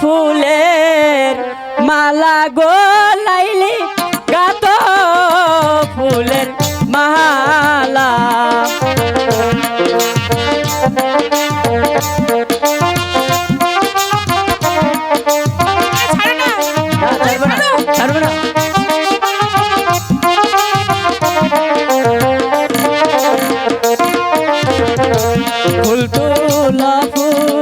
ফুলের মালা গোলাইলি গাত ফুলের মালা। ফুল তোলা ফুল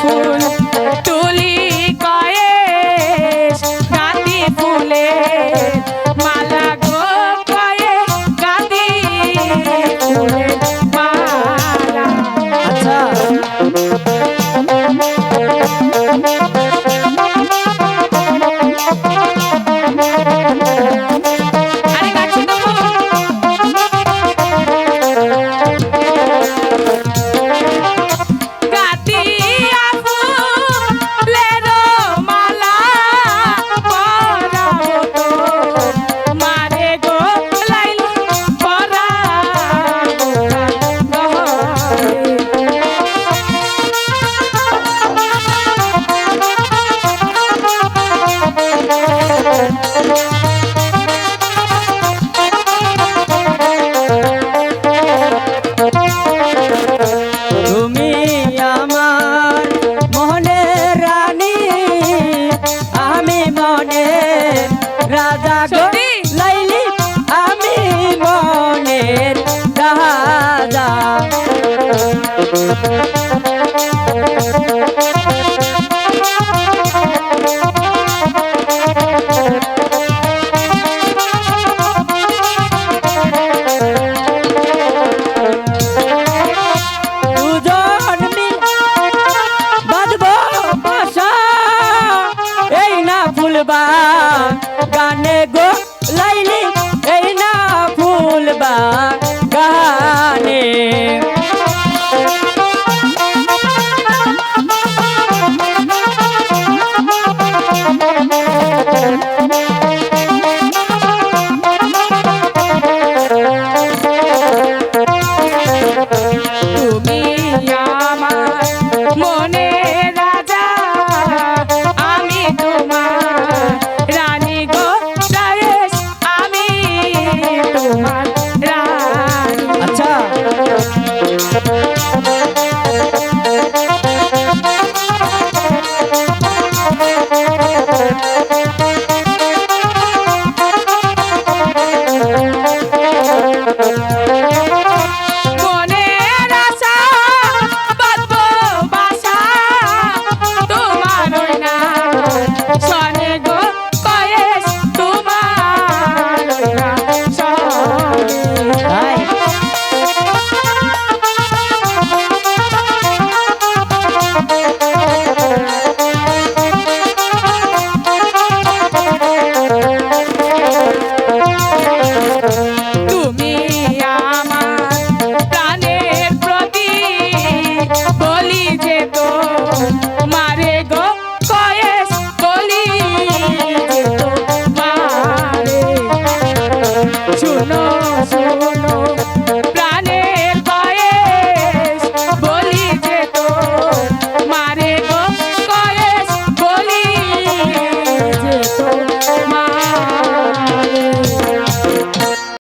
ফুল তুলি কয়ে গাতি ফুলে। মালা গো কয়ে গাতি ফুলে।